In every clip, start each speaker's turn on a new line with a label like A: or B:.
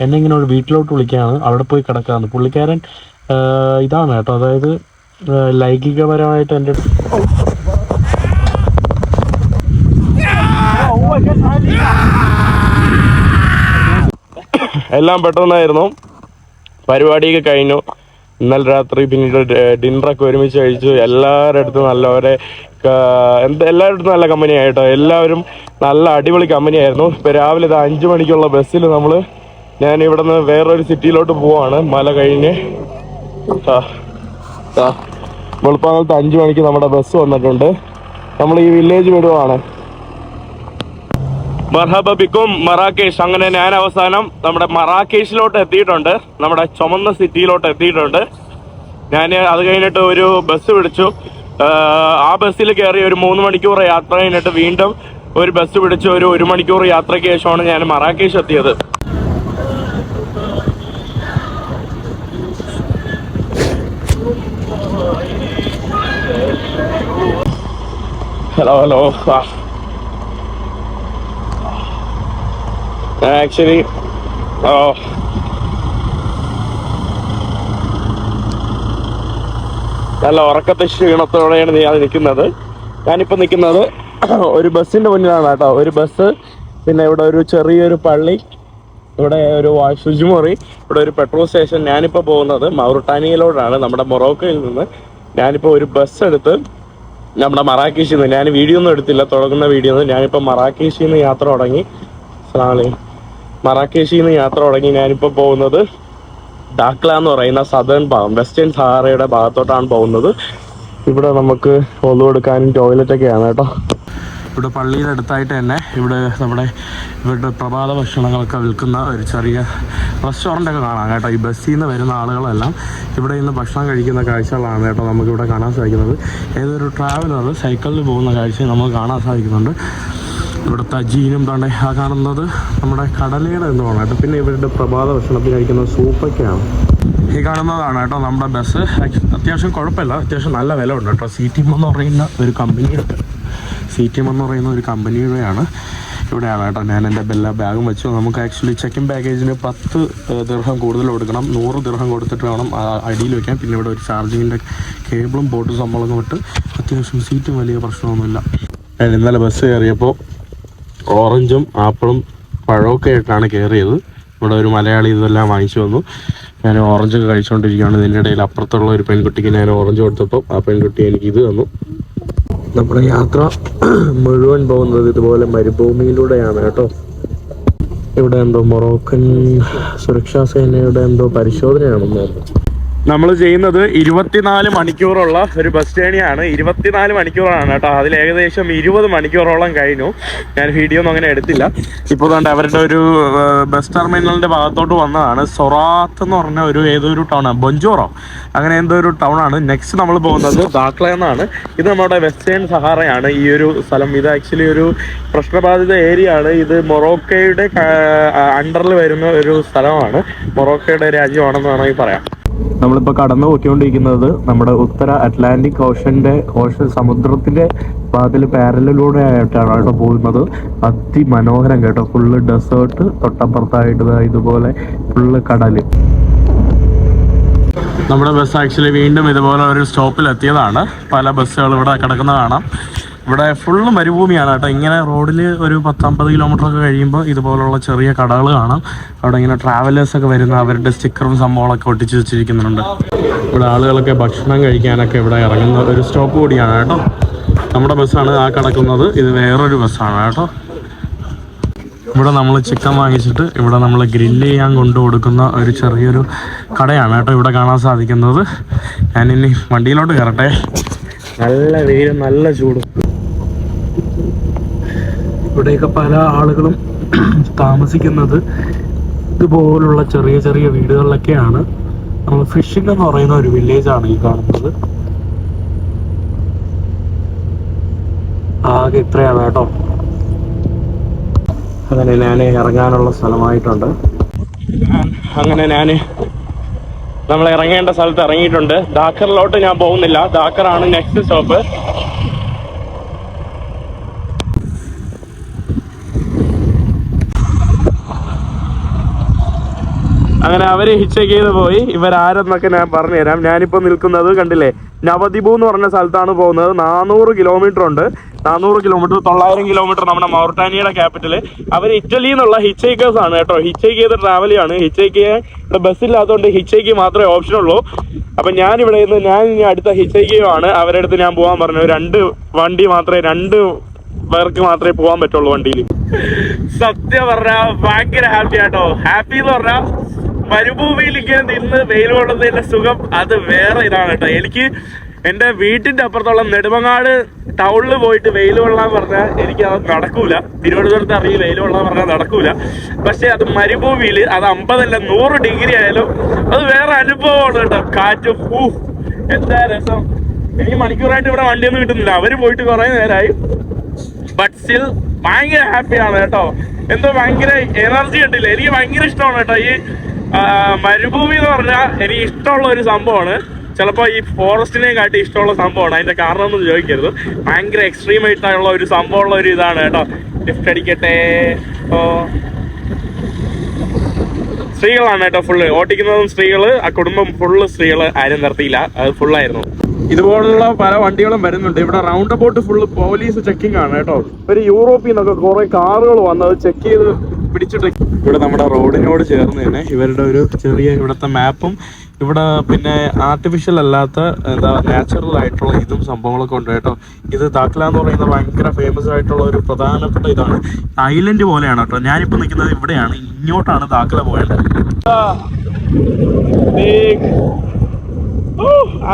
A: എന്നെ ഇങ്ങനെ ഒരു വീട്ടിലോട്ട് വിളിക്കുകയാണ് അവിടെ പോയി കിടക്കാന്ന് പുള്ളിക്കാരൻ ഇതാണ് കേട്ടോ. അതായത് ലൈംഗികപരമായിട്ട് എന്റെ എല്ലാം പെട്ടെന്നായിരുന്നു. പരിപാടിയൊക്കെ കഴിഞ്ഞു. ഇന്നലെ രാത്രി പിന്നീട് ഡിന്നറൊക്കെ ഒരുമിച്ച് കഴിച്ചു. എല്ലാവരുടെ അടുത്തും നല്ലവരെ എന്താ എല്ലാവരുടെ അടുത്തും നല്ല കമ്പനി ആയിട്ടോ എല്ലാവരും നല്ല അടിപൊളി കമ്പനി ആയിരുന്നു. രാവിലെ ഇത് അഞ്ചു മണിക്കുള്ള ബസ്സിൽ നമ്മൾ ഞാൻ ഇവിടെ നിന്ന് വേറൊരു സിറ്റിയിലോട്ട് പോവാണ്. മല കഴിഞ്ഞ്. ആ. അഞ്ചു മണിക്ക് നമ്മുടെ ബസ് വന്നിട്ടുണ്ട്. നമ്മൾ ഈ വില്ലേജ് വിടുവാണ്. മർഹബ ബിക്കും മറാക്കേഷ് അങ്ങനെ ഞാൻ അവസാനം നമ്മുടെ മറാക്കേഷിലോട്ട് എത്തിയിട്ടുണ്ട്. നമ്മുടെ ചുമന്ന സിറ്റിയിലോട്ട് എത്തിയിട്ടുണ്ട്. ഞാൻ അത് കഴിഞ്ഞിട്ട് ഒരു ബസ് പിടിച്ചു. ആ ബസ്സിൽ കയറി ഒരു മൂന്ന് മണിക്കൂർ യാത്ര കഴിഞ്ഞിട്ട് വീണ്ടും ഒരു ബസ് പിടിച്ച് ഒരു ഒരു മണിക്കൂർ യാത്രയ്ക്ക് ശേഷമാണ് ഞാൻ മറാക്കേഷ് എത്തിയത്. ഹലോ ഹലോ ആക്ച്വലി ഓ നല്ല ഉറക്കത്തെ ക്ഷീണത്തോടെയാണ് ഞാൻ നിൽക്കുന്നത്. ഞാനിപ്പോൾ നിൽക്കുന്നത് ഒരു ബസ്സിന്റെ മുന്നിലാണ് കേട്ടോ. ഒരു ബസ് പിന്നെ ഇവിടെ ഒരു ചെറിയൊരു പള്ളി ഇവിടെ ഒരു ശുചിമുറി ഇവിടെ ഒരു പെട്രോൾ സ്റ്റേഷൻ. ഞാനിപ്പോൾ പോകുന്നത് മൗറിട്ടാനിയയിലോട്ടാണ് നമ്മുടെ മൊറോക്കോയിൽ നിന്ന് ഞാനിപ്പോൾ ഒരു ബസ് എടുത്ത് നമ്മുടെ മറാക്കേഷിൽ നിന്ന് ഞാൻ വീഡിയോ ഒന്നും എടുത്തില്ല. തുടങ്ങുന്ന വീഡിയോ ഒന്നും ഞാനിപ്പോൾ മറാക്കേഷിൽ നിന്ന് യാത്ര തുടങ്ങി. അസ്സലാമു മറാക്കേഷിൽ നിന്ന് യാത്ര തുടങ്ങി. ഞാനിപ്പോൾ പോകുന്നത് ഡാക്ല എന്ന് പറയുന്ന സദേൺ ഭാഗം വെസ്റ്റേൺ സഹാറയുടെ ഭാഗത്തോട്ടാണ് പോകുന്നത്. ഇവിടെ നമുക്ക് ഒന്നു കൊടുക്കാനും ടോയ്ലറ്റൊക്കെയാണ് കേട്ടോ. ഇവിടെ പള്ളിയുടെ അടുത്തായിട്ട് തന്നെ ഇവിടെ നമ്മുടെ ഇവരുടെ പ്രഭാത ഭക്ഷണങ്ങളൊക്കെ വിൽക്കുന്ന ഒരു ചെറിയ റെസ്റ്റോറന്റ് ഒക്കെ കാണാം കേട്ടോ. ഈ ബസ്സിൽ നിന്ന് വരുന്ന ആളുകളെല്ലാം ഇവിടെ നിന്ന് ഭക്ഷണം കഴിക്കുന്ന കാഴ്ചകളാണ് കേട്ടോ നമുക്കിവിടെ കാണാൻ സാധിക്കുന്നത്. ഏതൊരു ട്രാവലർ സൈക്കിളിൽ പോകുന്ന കാഴ്ച നമുക്ക് കാണാൻ സാധിക്കുന്നുണ്ട്. ഇവിടുത്തെ ജീനും താണ്ടെ ആ കാണുന്നത് നമ്മുടെ കടലയുടെ എന്ന് പറഞ്ഞു കേട്ടോ. പിന്നെ ഇവരുടെ പ്രഭാത ഭക്ഷണത്തിൽ കഴിക്കുന്ന സൂപ്പൊക്കെയാണ് ഈ കാണുന്നതാണ് കേട്ടോ നമ്മുടെ ബസ് അത്യാവശ്യം കുഴപ്പമില്ല. അത്യാവശ്യം നല്ല വില ഉണ്ട് കേട്ടോ. സി ടി എം എന്ന് പറയുന്ന ഒരു കമ്പനിയുടെ സി ടി എം എന്ന് പറയുന്ന ഒരു കമ്പനിയുടെയാണ്. ഇവിടെയാണ് കേട്ടോ ഞാൻ എന്റെ എല്ലാ ബാഗും വെച്ചു. നമുക്ക് ആക്ച്വലി ചെക്കിൻ പാക്കേജിന് പത്ത് ദിർഹം കൂടുതൽ കൊടുക്കണം. നൂറ് ദിർഹം കൊടുത്തിട്ട് വേണം അടിയിൽ വെക്കാൻ. പിന്നെ ഇവിടെ ഒരു ചാർജിങ്ങിന്റെ കേബിളും ബോട്ടും സംഭവമൊക്കെ വിട്ട് അത്യാവശ്യം സീറ്റും വലിയ പ്രശ്നമൊന്നുമില്ല. ഞാൻ ഇന്നലെ ബസ് കയറിയപ്പോൾ ഓറഞ്ചും ആപ്പിളും പഴമൊക്കെ ആയിട്ടാണ് കയറിയത്. ഇവിടെ ഒരു മലയാളി ഇതെല്ലാം വാങ്ങിച്ചു വന്നു. ഞാൻ ഓറഞ്ചൊക്കെ കഴിച്ചുകൊണ്ടിരിക്കുകയാണ് ഇതിന്റെ ഇടയിൽ അപ്പുറത്തുള്ള ഒരു പെൺകുട്ടിക്ക് ഞാൻ ഓറഞ്ച് കൊടുത്തപ്പോൾ ആ പെൺകുട്ടി എനിക്ക് ഇത് തന്നു. നമ്മുടെ യാത്ര മുഴുവൻ പോകുന്നത് ഇതുപോലെ മരുഭൂമിയിലൂടെയാണ് കേട്ടോ. ഇവിടെ എന്തോ മൊറോക്കൻ സുരക്ഷാ സേനയുടെ എന്തോ പരിശോധനയാണെന്ന് തോന്നുന്നു. നമ്മൾ ചെയ്യുന്നത് ഇരുപത്തിനാല് മണിക്കൂറുള്ള ഒരു ബസ് ജേണിയാണ് ഇരുപത്തിനാല് മണിക്കൂറാണ് കേട്ടോ. അതിൽ ഏകദേശം ഇരുപത് മണിക്കൂറോളം കഴിഞ്ഞു. ഞാൻ വീഡിയോ ഒന്നും അങ്ങനെ എടുത്തില്ല. ഇപ്പോൾ കണ്ട് അവരുടെ ഒരു ബസ് ടെർമിനലിന്റെ ഭാഗത്തോട്ട് വന്നതാണ്. സൊറാത്ത് എന്ന് പറഞ്ഞ ഒരു ഏതൊരു ടൗണാണ് ബൊഞ്ചോറോ? അങ്ങനെ എന്തോ ഒരു ടൗണാണ് നെക്സ്റ്റ് നമ്മൾ പോകുന്നത് ദാക്ല എന്നാണ്. ഇത് നമ്മുടെ വെസ്റ്റേൺ സഹാറയാണ്. ഈ ഒരു സ്ഥലം. ഇത് ആക്ച്വലി ഒരു പ്രശ്നബാധിത ഏരിയ ആണ്. ഇത് മൊറോക്കയുടെ അണ്ടറിൽ വരുന്ന ഒരു സ്ഥലമാണ്. മൊറോക്കയുടെ രാജ്യമാണെന്ന് വേണമെങ്കിൽ പറയാം. നമ്മളിപ്പോൾ കടന്നു പോയിക്കൊണ്ടിരിക്കുന്നത് നമ്മുടെ ഉത്തര അറ്റ്ലാന്റിക് ഓഷന്റെ ഓഷൻ സമുദ്രത്തിന്റെ ഭാഗത്തിൽ പാരലിലൂടെ ആയിട്ടാണ് കേട്ടോ പോകുന്നത്. അതിമനോഹരം കേട്ടോ. ഫുള്ള് ഡെസേർട്ട് തൊട്ടപ്പുറത്തായിട്ട് ഇതുപോലെ ഫുള്ള് കടൽ നമ്മുടെ ബസ് ആക്ച്വലി വീണ്ടും ഇതുപോലെ ഒരു സ്റ്റോപ്പിൽ എത്തിയതാണ് പല ബസ്സുകൾ ഇവിടെ കിടക്കുന്ന കാണാം. ഇവിടെ ഫുള്ള് മരുഭൂമിയാണ് കേട്ടോ. ഇങ്ങനെ റോഡിൽ ഒരു പത്തമ്പത് കിലോമീറ്റർ ഒക്കെ കഴിയുമ്പോൾ ഇതുപോലുള്ള ചെറിയ കടകൾ കാണാം. അവിടെ ഇങ്ങനെ ട്രാവലേഴ്സ് ഒക്കെ വരുന്ന അവരുടെ സ്റ്റിക്കറും സംഭവങ്ങളൊക്കെ ഒട്ടിച്ച് വെച്ചിരിക്കുന്നുണ്ട്. ഇവിടെ ആളുകളൊക്കെ ഭക്ഷണം കഴിക്കാനൊക്കെ ഇവിടെ ഇറങ്ങുന്ന ഒരു സ്റ്റോപ്പ് കൂടിയാണ് കേട്ടോ. നമ്മുടെ ബസ്സാണ് ആ കിടക്കുന്നത്. ഇത് വേറൊരു ബസ്സാണ് കേട്ടോ. ഇവിടെ നമ്മൾ ചിക്കൻ വാങ്ങിച്ചിട്ട് ഇവിടെ നമ്മൾ ഗ്രില്ല് ചെയ്യാൻ കൊണ്ടു കൊടുക്കുന്ന ഒരു ചെറിയൊരു കടയാണ് കേട്ടോ ഇവിടെ കാണാൻ സാധിക്കുന്നത്. ഞാനിനി വണ്ടിയിലോട്ട് കയറട്ടെ. നല്ല വെയിലും നല്ല ചൂടും. ഇവിടെയൊക്കെ പല ആളുകളും താമസിക്കുന്നത് ഇതുപോലുള്ള ചെറിയ ചെറിയ വീടുകളിലൊക്കെയാണ്. നമ്മൾ ഫിഷിംഗ് എന്ന് പറയുന്ന ഒരു വില്ലേജ് ആണ് ഈ കാണുന്നത്. ആകെ ഇത്രയാണ് കേട്ടോ. അങ്ങനെ ഞാൻ ഇറങ്ങാനുള്ള സ്ഥലമായിട്ടുണ്ട്. അങ്ങനെ ഞാൻ നമ്മൾ ഇറങ്ങേണ്ട സ്ഥലത്ത് ഇറങ്ങിയിട്ടുണ്ട്. ദാക്കറിലോട്ട് ഞാൻ പോകുന്നില്ല. ദാക്കറാണ് നെക്സ്റ്റ് സ്റ്റോപ്പ് അങ്ങനെ അവർ ഹിച്ചേക്ക് ചെയ്ത് പോയി. ഇവരാരെന്നൊക്കെ ഞാൻ പറഞ്ഞുതരാം. ഞാനിപ്പോ നിൽക്കുന്നത് കണ്ടില്ലേ? നവദിപു എന്ന് പറഞ്ഞ സ്ഥലത്താണ് പോകുന്നത്. നാനൂറ് കിലോമീറ്റർ ഉണ്ട്. നാനൂറ് കിലോമീറ്റർ തൊള്ളായിരം കിലോമീറ്റർ നമ്മുടെ മൗർട്ടാനിയുടെ ക്യാപിറ്റൽ അവർ ഇറ്റലിയിൽ നിന്നുള്ള ഹിച്ചേക്കേഴ്സ് ആണ് കേട്ടോ. ഹിച്ചേക്ക് ചെയ്ത ട്രാവൽ ആണ് ഇവിടെ ബസ്സില്ലാത്തതുകൊണ്ട് ഹിച്ചേക്ക് മാത്രമേ ഓപ്ഷൻ ഉള്ളൂ. അപ്പൊ ഞാൻ ഇവിടെ നിന്ന് ഞാൻ ഇനി അടുത്ത ഹിച്ചേക്കുമാണ് അവരുടെ അടുത്ത് ഞാൻ പോകാൻ പറഞ്ഞു. രണ്ട് വണ്ടി മാത്രമേ രണ്ട് പേർക്ക് മാത്രമേ പോകാൻ പറ്റുള്ളൂ വണ്ടിയിൽ സത്യം പറഞ്ഞ ഭയങ്കര ഹാപ്പി ആട്ടോ ഹാപ്പി എന്ന് പറഞ്ഞാ മരുഭൂമിയിൽ ഇങ്ങനെ നിന്ന് വെയിൽ കൊള്ളുന്നതിന്റെ സുഖം അത് വേറെ ഇതാണ് കേട്ടോ. എനിക്ക് എന്റെ വീട്ടിന്റെ അപ്പുറത്തുള്ള നെടുമങ്ങാട് ടൗണിൽ പോയിട്ട് വെയിൽ കൊള്ളാൻ പറഞ്ഞാൽ എനിക്ക് അത് നടക്കൂല. തിരുവനന്തപുരത്ത് അറിയി വെയിൽ കൊള്ളാൻ പറഞ്ഞാൽ നടക്കൂല. പക്ഷെ അത് മരുഭൂമിയിൽ അത് അമ്പതല്ല നൂറ് ഡിഗ്രി ആയാലും അത് വേറെ അനുഭവമാണ് കേട്ടോ. കാറ്റ് ഊ എന്താ രസം. എനിക്ക് മണിക്കൂറായിട്ട് ഇവിടെ വണ്ടിയൊന്നും കിട്ടുന്നില്ല. അവർ പോയിട്ട് കുറെ നേരമായി ബട്ട് സ്റ്റിൽ ഭയങ്കര ഹാപ്പിയാണ് കേട്ടോ. എന്തോ ഭയങ്കര എനർജി ഉണ്ടല്ലേ എനിക്ക് ഭയങ്കര ഇഷ്ടമാണ് കേട്ടോ ഈ മരുഭൂമി എന്ന് പറഞ്ഞാൽ എനിക്ക് ഇഷ്ടമുള്ള ഒരു സംഭവമാണ്. ചിലപ്പോൾ ഈ ഫോറസ്റ്റിനെ കാട്ടി ഇഷ്ടമുള്ള സംഭവമാണ്. അതിന്റെ കാരണം ഒന്നും ചോദിക്കരുത്. ഭയങ്കര എക്സ്ട്രീം ആയിട്ടുള്ള ഒരു സംഭവമുള്ള ഒരു ഇതാണ് കേട്ടോ. ലിഫ്റ്റ് അടിക്കട്ടെ. ഓ. സ്ത്രീകളാണ് കേട്ടോ ഫുള്ള് ഓട്ടിക്കുന്നതും സ്ത്രീകൾ ആ കുടുംബം ഫുള്ള് സ്ത്രീകൾ ആരും നിർത്തിയില്ല. അത് ഫുള്ളായിരുന്നു ഇതുപോലുള്ള പല വണ്ടികളും വരുന്നുണ്ട്. ഇവിടെ round about full police checking ആണ് കേട്ടോ. ഒരു യൂറോപ്പിൽ നിന്നൊക്കെ കുറെ കാറുകൾ വന്നത് ചെക്ക് ചെയ്ത് പിടിച്ചിട്ട് ഇവിടെ നമ്മുടെ റോഡിനോട് ചേർന്ന് തന്നെ ഇവരുടെ ഒരു ചെറിയ ഇവിടുത്തെ മാപ്പും ഇവിടെ പിന്നെ ആർട്ടിഫിഷ്യൽ അല്ലാത്ത എന്താ നാച്ചുറൽ ആയിട്ടുള്ള ഇതും സംഭവങ്ങളൊക്കെ ഉണ്ട് കേട്ടോ. ഇത് താക്കല എന്ന് പറയുന്ന ഭയങ്കര ഫേമസ് ആയിട്ടുള്ള ഒരു പ്രധാനപ്പെട്ട ഇതാണ്. ഐലൻഡ് പോലെയാണ് കേട്ടോ. ഞാനിപ്പോ നിൽക്കുന്നത് ഇവിടെയാണ്. ഇങ്ങോട്ടാണ് താക്കല പോയത്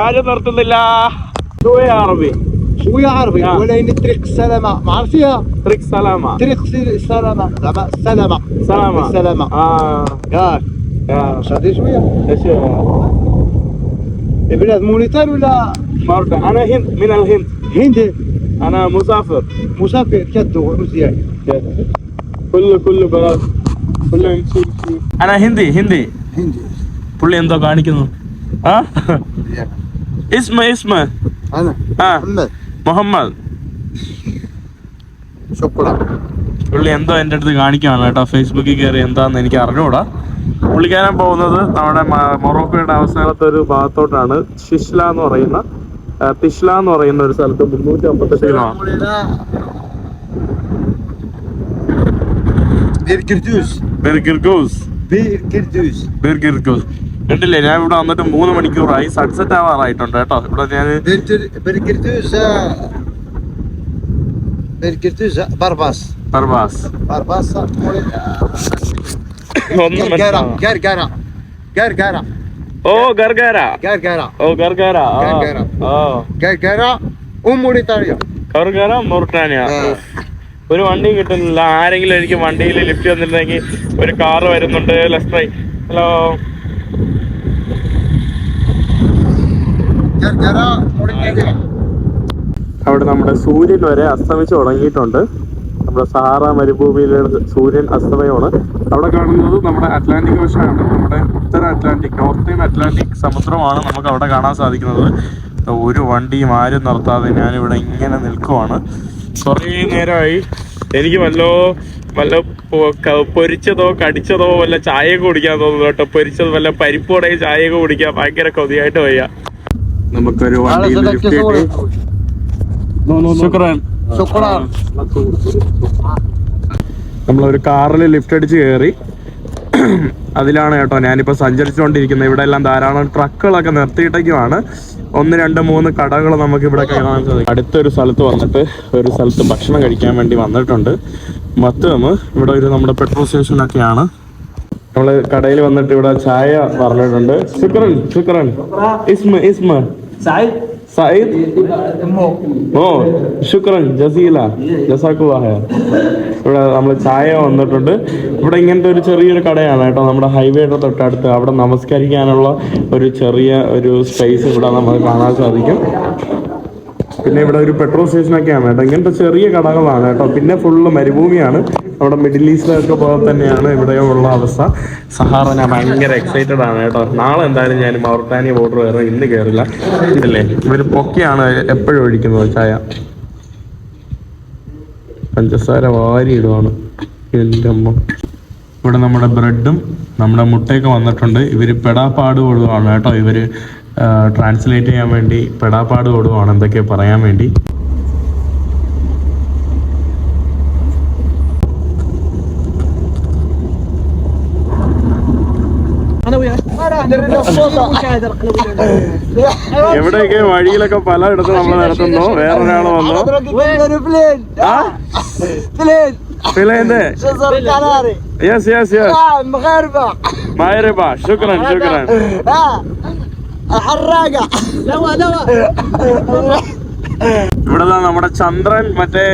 A: ആരും നിർത്തുന്നില്ല. അറബി
B: شوية عربي
A: آه.
B: ولا إن طريق السلامة ما عرفتيها
A: ട്രിക് സലാമ
B: طريق السلامة زعما السلامة
A: സലാമ
B: السلامة
A: ആ
B: ياك
A: ആ.
B: شادي شوية
A: ايش
B: بلاد موريتان ولا
A: مرة انا هند من الهند
B: هندي
A: انا مسافر
B: مسافر كدو مزيان
A: كله كله بلد كله يمشي انا هندي هندي
B: هندي
A: പുള്ളി എന്തോ കാണിക്കുന്നു ആ ഇസ്മ ഇസ്മ
B: أنا
A: ആ
B: محمد
A: മുഹമ്മദ്. പുള്ളി എന്തോ എന്റെ അടുത്ത് കാണിക്കാണല്ലോ കേട്ടോ. ഫേസ്ബുക്കിൽ കയറി എന്താന്ന് എനിക്ക് അറിഞ്ഞുകൂടാ പുള്ളിക്കാരൻ പോകുന്നത് നമ്മുടെ മൊറോക്കോയുടെ അവസാനത്തെ ഒരു ഭാഗത്തോട്ടാണ്. ഷിഷ്ല എന്ന് പറയുന്ന തിഷ്ല എന്ന് പറയുന്ന ഒരു സ്ഥലത്ത് മുന്നൂറ്റി അമ്പത്തെട്ട്
B: കിലോമാണ്
A: ബിർഗിർഗൂസ്
B: ബിർഗിർഗൂസ്
A: ബിർഗിർഗൂസ് കണ്ടില്ലേ? ഞാൻ ഇവിടെ വന്നിട്ട് മൂന്ന് മണിക്കൂറായി. സൺസെറ്റ് ആവാറായിട്ടുണ്ട് കേട്ടോ. ഇവിടെ ഞാൻ ഓ ഓ ഒരു വണ്ടി കിട്ടുന്നില്ല. ആരെങ്കിലും എനിക്ക് വണ്ടിയിൽ ലിഫ്റ്റ് വന്നിട്ടുണ്ടെങ്കിൽ ഒരു കാറ് വരുന്നുണ്ട്. ലെഫ്റ്റ് ഹലോ അവിടെ നമ്മുടെ സൂര്യൻ വരെ അസ്തമിച്ച് തുടങ്ങിയിട്ടുണ്ട്. നമ്മുടെ സഹാറ മരുഭൂമിയിലെ സൂര്യൻ അസ്തമയമാണ്. അവിടെ കാണുന്നത് നമ്മുടെ അറ്റ്ലാന്റിക് ഓഷനാണ് നമ്മുടെ ഉത്തര അറ്റ്ലാന്റിക് നോർത്തേൺ അറ്റ്ലാന്റിക് സമുദ്രമാണ് നമുക്ക് അവിടെ കാണാൻ സാധിക്കുന്നത്. ഒരു വണ്ടിയും ആരും നിർത്താതെ ഞാനിവിടെ ഇങ്ങനെ നിൽക്കുവാണ്. കുറേ നേരമായി എനിക്ക് വല്ലോ വല്ല പൊരിച്ചതോ കടിച്ചതോ വല്ല ചായയൊക്കെ കുടിക്കാൻ തോന്നുന്നു കേട്ടോ. പൊരിച്ചത് വല്ല പരിപ്പോടെ ചായയൊക്കെ കുടിക്കാൻ ഭയങ്കര കൊതിയായിട്ട് വയ്യ. നമുക്കൊരു വണ്ടിയിൽ ലിഫ്റ്റ് ശുക്രൻ. നമ്മളൊരു കാറിൽ ലിഫ്റ്റ് അടിച്ച് കയറി. അതിലാണ് കേട്ടോ ഞാനിപ്പോ സഞ്ചരിച്ചുകൊണ്ടിരിക്കുന്നത്. ഇവിടെ എല്ലാം ധാരാളം ട്രക്കുകളൊക്കെ നിർത്തിയിട്ടേക്കുമാണ് ഒന്ന് രണ്ട് മൂന്ന് കടകൾ നമുക്ക് ഇവിടെ കാണാൻ സാധിക്കും. അടുത്തൊരു സ്ഥലത്ത് വന്നിട്ട് ഒരു സ്ഥലത്ത് ഭക്ഷണം കഴിക്കാൻ വേണ്ടി വന്നിട്ടുണ്ട്. മൊത്തം ഇവിടെ ഒരു നമ്മുടെ പെട്രോൾ സ്റ്റേഷനൊക്കെയാണ്. നമ്മൾ കടയിൽ വന്നിട്ട് ഇവിടെ ചായ പറഞ്ഞിട്ടുണ്ട്. ശുക്രൻ ശുക്രൻ. ഇസ്മ ഇസ്മ.
C: سعيد
A: സയ്യിദ് ഓ ശുക്രൻ ജസീല ജസാക്കുവാ ഇവിടെ നമ്മൾ ചായ വന്നിട്ടുണ്ട് ഇവിടെ ഇങ്ങനത്തെ ഒരു ചെറിയൊരു കടയാണ് കേട്ടോ നമ്മുടെ ഹൈവേയുടെ തൊട്ടടുത്ത് അവിടെ നമസ്കരിക്കാനുള്ള ഒരു ചെറിയ ഒരു സ്പേസ് ഇവിടെ നമുക്ക് കാണാൻ സാധിക്കും പിന്നെ ഇവിടെ ഒരു പെട്രോൾ സ്റ്റേഷനൊക്കെയാണ് കേട്ടോ. ഇങ്ങനത്തെ ചെറിയ കടകളാണ് കേട്ടോ. പിന്നെ ഫുള്ള് മരുഭൂമിയാണ്. അവിടെ മിഡിൽ ഈസ്റ്റിലൊക്കെ പോലെ തന്നെയാണ് ഇവിടെയുള്ള അവസ്ഥ. സഹാറ ഞാൻ ഭയങ്കര എക്സൈറ്റഡ് ആണ് കേട്ടോ. നാളെ എന്തായാലും ഞാൻ മൗർട്ടാനിയ ബോർഡർ കയറും ഇന്ന് കയറില്ല ഇല്ലേ ഇവർ പൊക്കെയാണ് എപ്പോഴും ഒഴിക്കുന്നത് ചായ. പഞ്ചസാര വാരി ഇടുവാണ് എന്റെ അമ്മ. ഇവിടെ നമ്മുടെ ബ്രെഡും നമ്മുടെ മുട്ടയൊക്കെ വന്നിട്ടുണ്ട്. ഇവർ പെടാപ്പാട് കൊടുവാണ് കേട്ടോ. ഇവർ ട്രാൻസ്ലേറ്റ് ചെയ്യാൻ വേണ്ടി പെടാപ്പാട് ഓടുവാണ്. എന്തൊക്കെ പറയാൻ വേണ്ടി? എവിടെയൊക്കെ വഴിയിലൊക്കെ പലയിടത്തും നമ്മൾ നടത്തുന്നു? വേറൊരാൾ വന്നു. ഫിലേന്റെ? യെസ് യെസ് യെസ് മഹരബ. ശുക്രൻ ശുക്രൻ.
B: ഹറാഗ.
A: ഇവിടെ നമ്മുടെ ചന്ദ്രൻ മറ്റേ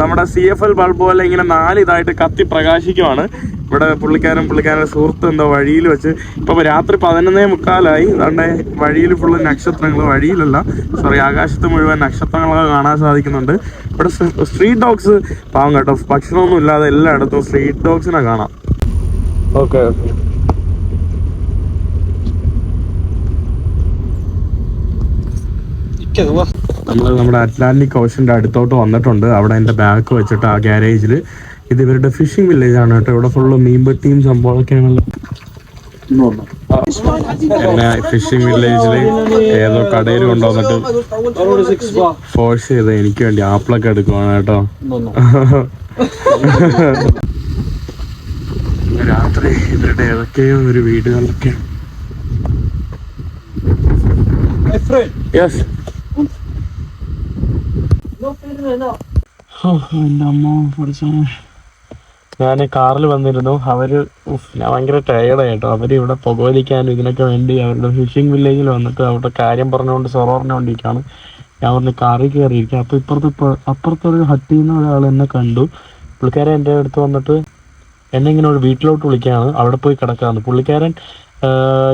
A: നമ്മുടെ സി എഫ് എൽ ബൾബ് പോലെ ഇങ്ങനെ നാലിതായിട്ട് കത്തി പ്രകാശിക്കുവാണ്. ഇവിടെ പുള്ളിക്കാരൻ പുള്ളിക്കാരന്റെ സുഹൃത്ത് എന്തോ വഴിയിൽ വെച്ച് ഇപ്പോൾ രാത്രി പതിനൊന്നേ മുക്കാലായി. അതുകൊണ്ട് വഴിയിൽ ഫുള്ള് നക്ഷത്രങ്ങൾ വഴിയിലല്ല സോറി ആകാശത്ത് മുഴുവൻ നക്ഷത്രങ്ങളൊക്കെ കാണാൻ സാധിക്കുന്നുണ്ട്. ഇവിടെ സ്ട്രീറ്റ് ഡോഗ്സ് പാവം കേട്ടോ. ഭക്ഷണമൊന്നും ഇല്ലാതെ എല്ലായിടത്തും സ്ട്രീറ്റ് ഡോഗ്സിനെ കാണാം. ഓക്കെ ഓക്കെ നമ്മൾ നമ്മുടെ അറ്റ്ലാന്റിക് ഓഷന്റെ അടുത്തോട്ട് വന്നിട്ടുണ്ട്. അവിടെ എന്റെ ബാക്ക് വെച്ചിട്ട് ആ ഗ്യാരേജിൽ ഇത് ഇവരുടെ ഫിഷിംഗ് വില്ലേജ് ആണ് കേട്ടോ. ഇവിടെ ഫുള്ള് മീൻപെട്ടിയും സംഭവമൊക്കെയാണല്ലോ എന്നെ ഫിഷിംഗ് വില്ലേജിൽ ഏതോ കടയിൽ കൊണ്ടുവന്നിട്ട് ഫോഴ്സ് ചെയ്ത് എനിക്ക് വേണ്ടി ആപ്പിളൊക്കെ എടുക്കുവാണ് കേട്ടോ. രാത്രി ഇവരുടെ ഏതൊക്കെയോ ഒരു വീടുകളിലൊക്കെ. യെസ് ഞാൻ കാറിൽ വന്നിരുന്നു. അവർ ഞാൻ ഭയങ്കര ടയേർഡായി കേട്ടോ. അവർ ഇവിടെ പുകവലിക്കാനും ഇതിനൊക്കെ വേണ്ടി അവരുടെ ഫിഷിംഗ് വില്ലേജിൽ വന്നിട്ട് അവിടെ കാര്യം പറഞ്ഞുകൊണ്ട് സൊറ പറഞ്ഞുകൊണ്ടിരിക്കുകയാണ്. ഞാൻ പറഞ്ഞ കാറിൽ കയറിയിരിക്കുക അപ്പൊ ഇപ്പുറത്ത് ഇപ്പൊ അപ്പുറത്തൊരു ഹട്ടിൽ നിന്ന് ഒരാൾ എന്നെ കണ്ടു. പുള്ളിക്കാരൻ എന്റെ അടുത്ത് വന്നിട്ട് എന്നെ ഇങ്ങനെ ഒരു വീട്ടിലോട്ട് വിളിക്കുകയാണ്. അവിടെ പോയി കിടക്കാന്ന് പുള്ളിക്കാരൻ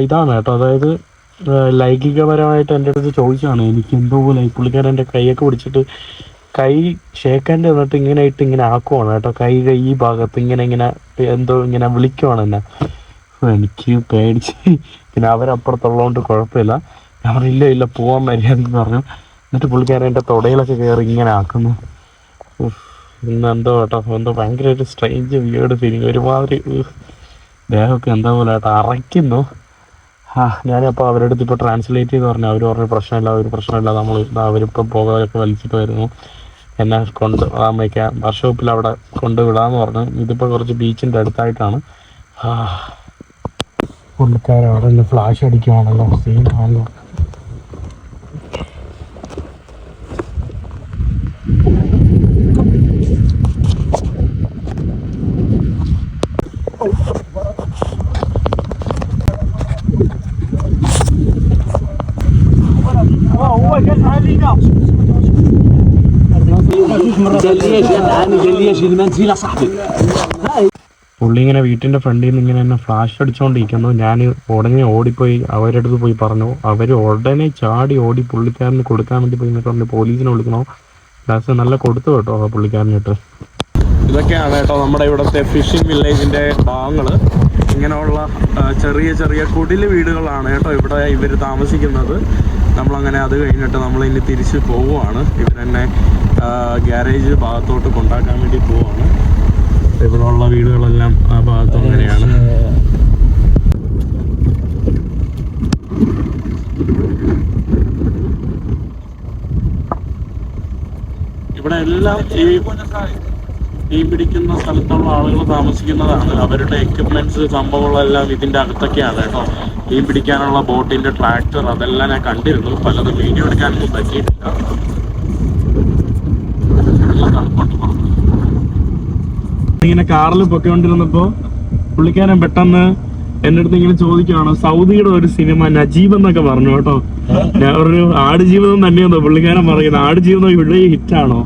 A: ഇതാണ് കേട്ടോ. അതായത് ലൈംഗികപരമായിട്ട് എന്റെ അടുത്ത് ചോദിച്ചാണ് എനിക്ക് എന്തോ പോലെ പുള്ളിക്കാരൻ എന്റെ കൈയൊക്കെ പിടിച്ചിട്ട് കൈ ഷേക്കാന്റെ വന്നിട്ട് ഇങ്ങനെ ഇട്ട് ഇങ്ങനെ ആക്കുവാണ് കേട്ടോ. കൈ കൈ ഈ ഭാഗത്ത് ഇങ്ങനെ ഇങ്ങനെ എന്തോ ഇങ്ങനെ വിളിക്കുവാണ് എന്നെ. എനിക്ക് പേടിച്ച് പിന്നെ അവരപ്പുറത്തുള്ളതുകൊണ്ട് കുഴപ്പമില്ല. ഞാൻ പറഞ്ഞു ഇല്ല ഇല്ല പോവാൻ എന്ന് പറഞ്ഞു. എന്നിട്ട് പുള്ളിക്കാരൻ എന്റെ തുടയിലൊക്കെ കയറി ഇങ്ങനെ ആക്കുന്നു. ഇന്ന് എന്തോ കേട്ടോ. എന്തോ ഭയങ്കര ഒരു സ്ട്രേഞ്ച് വിയേർഡ് ഫീലിംഗ് ഒരുമാതിരി ദേഹമൊക്കെ എന്താ പോലെ കേട്ടോ. അറയ്ക്കുന്നു. ആ ഞാനപ്പോൾ അവരുടെ അടുത്ത് ഇപ്പോൾ ട്രാൻസ്ലേറ്റ് ചെയ്ത് പറഞ്ഞു. അവർ പറഞ്ഞു പ്രശ്നമില്ല ഒരു പ്രശ്നമില്ല. നമ്മൾ അവരിപ്പോൾ പുകയൊക്കെ വലിച്ചിട്ട് വരുന്നു. എന്നെ കൊണ്ട് അമ്മയ്ക്ക് വർഷോപ്പിൽ അവിടെ കൊണ്ടുവിടാന്ന് പറഞ്ഞു. ഇതിപ്പോൾ കുറച്ച് ബീച്ചിന്റെ അടുത്തായിട്ടാണ്. അവിടെ ഫ്ലാഷ് അടിക്കുവാണല്ലോ. സീൻ സീനാണല്ലോ. പുള്ളി ഇങ്ങനെ വീട്ടിന്റെ ഫ്രണ്ടിൽ നിന്ന് ഇങ്ങനെ എന്നെ ഫ്ലാഷ് അടിച്ചുകൊണ്ടിരിക്കുന്നു ഞാൻ ഉടനെ ഓടിപ്പോയി അവരുടെ അടുത്ത് പോയി പറഞ്ഞു അവർ ഉടനെ ചാടി ഓടി പുള്ളിക്കാരന് കൊടുക്കാൻ വേണ്ടി പോയി എന്നിട്ട് പറഞ്ഞു പോലീസിനെ വിളിക്കണോ ലാസ്റ്റ് നല്ല കൊടുത്തു കേട്ടോ ആ പുള്ളിക്കാരനിട്ട് ഇതൊക്കെയാണ് കേട്ടോ നമ്മുടെ ഇവിടുത്തെ ഫിഷിംഗ് വില്ലേജിന്റെ ഭാഗങ്ങൾ. ഇങ്ങനെയുള്ള ചെറിയ ചെറിയ കുടിൽ വീടുകളാണ് കേട്ടോ ഇവിടെ ഇവർ താമസിക്കുന്നത്. നമ്മളങ്ങനെ അത് കഴിഞ്ഞിട്ട് നമ്മൾ ഇനി തിരിച്ച് പോവുകയാണ് ഇവരെന്നെ ഗ്യാരേജ് ഭാഗത്തോട്ട് കൊണ്ടാക്കാൻ വേണ്ടി പോവുകയാണ് ഇവിടെ ഉള്ള വീടുകളെല്ലാം ആ ഭാഗത്ത് അങ്ങനെയാണ്. ഇവിടെ എല്ലാം ഈ മീൻ പിടിക്കുന്ന സ്ഥലത്തുള്ള ആളുകൾ താമസിക്കുന്നതാണ്. അവരുടെ എക്യുപ്മെന്റ്സ് സംഭവങ്ങളെല്ലാം ഇതിന്റെ അകത്തൊക്കെയാണ് കേട്ടോ. ഈ പിടിക്കാനുള്ള ബോട്ടിന്റെ ട്രാക്ടർ അതെല്ലാം ഞാൻ കണ്ടിരുന്നു. പലതും വീഡിയോ എടുക്കാനൊന്നും പറ്റിയിട്ടില്ല. ഇങ്ങനെ കാറിൽ പൊക്കൊണ്ടിരുന്നപ്പോ പുള്ളിക്കാരൻ പെട്ടെന്ന് എന്റെ അടുത്ത് ഇങ്ങനെ ചോദിക്കുകയാണ് സൗദിയുടെ ഒരു സിനിമ നജീബ് എന്നൊക്കെ പറഞ്ഞു കേട്ടോ. ഞാൻ ഒരു ആടുജീവിതം തന്നെയാണോ പുള്ളിക്കാരൻ പറയുന്നത് ആടുജീവിതം ഇവിടെ ഹിറ്റാണോ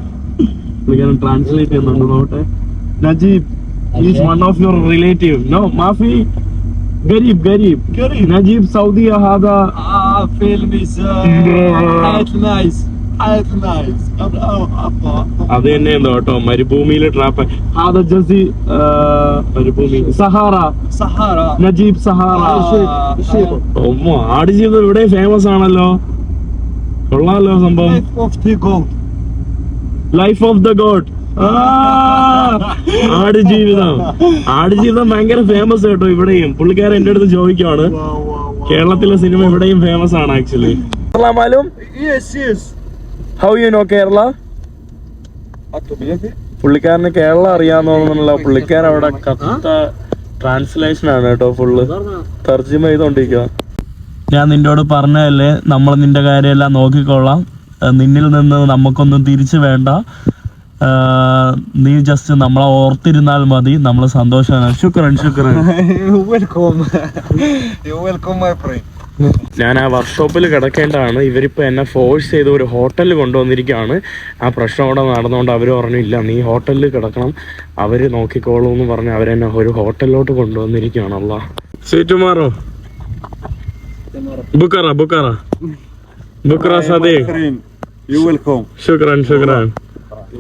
A: പുള്ളിക്കാരൻ ട്രാൻസ്ലേറ്റ് ചെയ്യുന്നുണ്ട് നോട്ടെ Najeeb is one of your relative no മാഫി ഗരീബ് ഗരീബ് നജീബ് സൗദി ഹാദ
B: آه فيلم حياة نايس حياة نايس
A: അത് തന്നെ എന്തോ കേട്ടോ മരുഭൂമിയിലെ ട്രാപ്പ് ഹാദ ജസി ആ, മരുഭൂമി സഹാറ
B: صحارى
A: നജീബ് സഹാറ ഒമ്മോ ആടുജീവിതം ഇവിടെ ഫേമസ് ആണല്ലോ കൊള്ളാലോ സംഭവം
B: اوف تي جولد
A: Life of the God Aadujeevitham Aadujeevitham ഭയങ്കര ഫേമസ് കേട്ടോ ഇവിടെയും. പുള്ളിക്കാരൻ എന്റെ അടുത്ത് ചോദിക്കുവാണ്. കേരളത്തിലെ സിനിമ ഇവിടെയും ഫേമസ് ആണ് actually മാലും. How you know Kerala? പുള്ളിക്കാരന് കേരളം അറിയാന്നുള്ള പുള്ളിക്കാരൻ അവിടെ കത്ത ട്രാൻസ്ലേഷൻ ആണ് കേട്ടോ ഫുള്ള് തർജിമ ചെയ്തോണ്ടിരിക്കുക ഞാൻ നിന്നോട് പറഞ്ഞതല്ലേ നമ്മൾ നിന്റെ കാര്യമെല്ലാം നോക്കിക്കൊള്ളാം. നിന്നിൽ നിന്ന് നമുക്കൊന്നും തിരിച്ചു വേണ്ട. നീ ജസ്റ്റ് നമ്മളെ ഓർത്തിരുന്നാൽ മതി. നമ്മൾ സന്തോഷമാണ്. ശുക്രൻ ശുക്രൻ.
B: Welcome. You're welcome, my
A: ഞാൻ ആ വർക്ക്ഷോപ്പിൽ കിടക്കേണ്ടതാണ്. ഇവരിപ്പോൾ എന്നെ ഫോഴ്സ് ചെയ്ത് ഒരു ഹോട്ടലിൽ കൊണ്ടുവന്നിരിക്കുകയാണ്. ആ പ്രശ്നം അവിടെ നടന്നുകൊണ്ട് അവർ പറഞ്ഞു ഇല്ല നീ ഹോട്ടലിൽ കിടക്കണം. അവർ നോക്കിക്കോളൂ എന്ന് പറഞ്ഞ് അവരെന്നെ ഒരു ഹോട്ടലിലോട്ട് കൊണ്ടുവന്നിരിക്കുകയാണ്. അല്ല സീറ്റുമാറോ ബുക്കറ ബുക്കറ بكرة آه،
B: صديق. يو ويلكم
A: شكرا شكرا.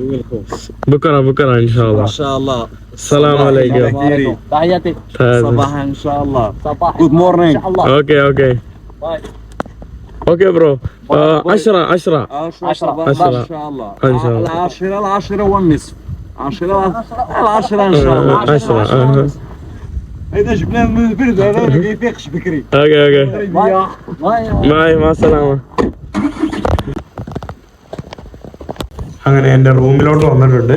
B: يو ويلكم
A: بكرة بكرة إن
B: شاء الله. إن شاء الله.
A: السلام عليكم.
B: تحياتي. صباح إن شاء الله. صباح. جود
A: مورنينج أوكي أوكي. باي. أوكي برو. 10
B: 10
A: 10
B: 10 إن شاء الله.
A: إن شاء الله.
B: العاشرة العاشرة والنصف. 10 العاشرة إن شاء الله.
A: 10
B: هذا جبناه من البرد هذا ما يفيقش بكري
A: أوكي أوكي.
B: طيب،
A: باي مع السلامة. അങ്ങനെ എന്റെ റൂമിലോട്ട് വന്നിട്ടുണ്ട്.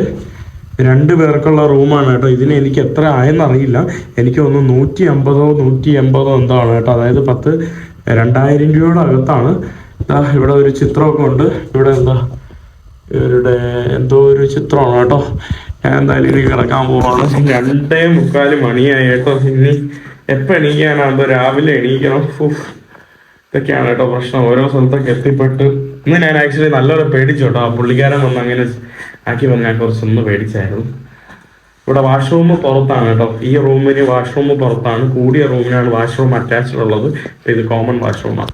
A: രണ്ട് പേർക്കുള്ള റൂമാണ് കേട്ടോ. ഇതിന് എനിക്ക് എത്ര ആയെന്നറിയില്ല എനിക്ക് ഒന്ന് നൂറ്റി അമ്പതോ നൂറ്റി എൺപതോ എന്തോ ആണ് കേട്ടോ. അതായത് പത്ത് രണ്ടായിരം രൂപയുടെ അകത്താണ്. ഇവിടെ ഒരു ചിത്രമൊക്കെ ഉണ്ട്. ഇവിടെ എന്താ ഇവരുടെ എന്തോ ഒരു ചിത്രമാണ് കേട്ടോ. ഞാൻ എന്തായാലും ഇനി കിടക്കാൻ പോവാണ്. രണ്ടേ മുക്കാൽ മണിയായി കേട്ടോ. ഇനി എപ്പോൾ എണീക്കാനാകുമ്പോൾ രാവിലെ എണീക്കണം. ഇതൊക്കെയാണ് കേട്ടോ പ്രശ്നം. ഓരോ സ്ഥലത്തൊക്കെ എത്തിപ്പെട്ട് ഇന്ന് ഞാൻ ആക്ച്വലി നല്ലൊരു പേടിച്ചു കേട്ടോ പുള്ളിക്കാരൻ വന്ന് അങ്ങനെ ആക്കി വന്ന് ഞാൻ കുറച്ചൊന്ന് പേടിച്ചായിരുന്നു. ഇവിടെ വാഷ്റൂം പുറത്താണ് കേട്ടോ. ഈ റൂമിന് വാഷ്റൂം പുറത്താണ്. കൂടിയ റൂമിനാണ് വാഷ്റൂം അറ്റാച്ച്ഡ് ഉള്ളത്. ഇത് കോമൺ വാഷ്റൂമാണ്